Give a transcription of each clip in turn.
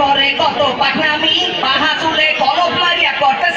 করে কত পাকনামি বাহা চুলে কলপ মারিয়া করতে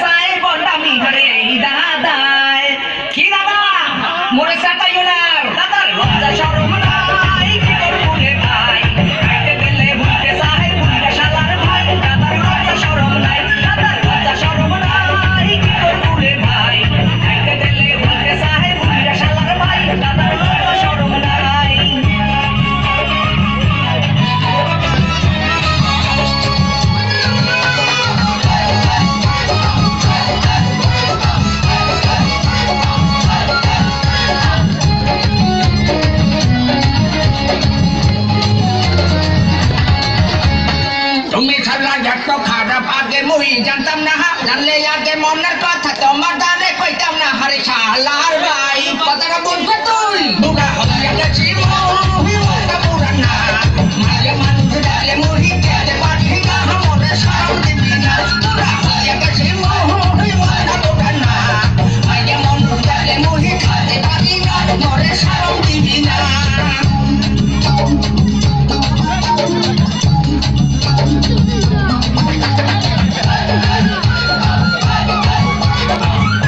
তুমি ছাড়লা যত খারাপ আগে মুই জানতাম না জানলে আগে মনের কথা, তোমার দানে কইতাম না, হারে শালা।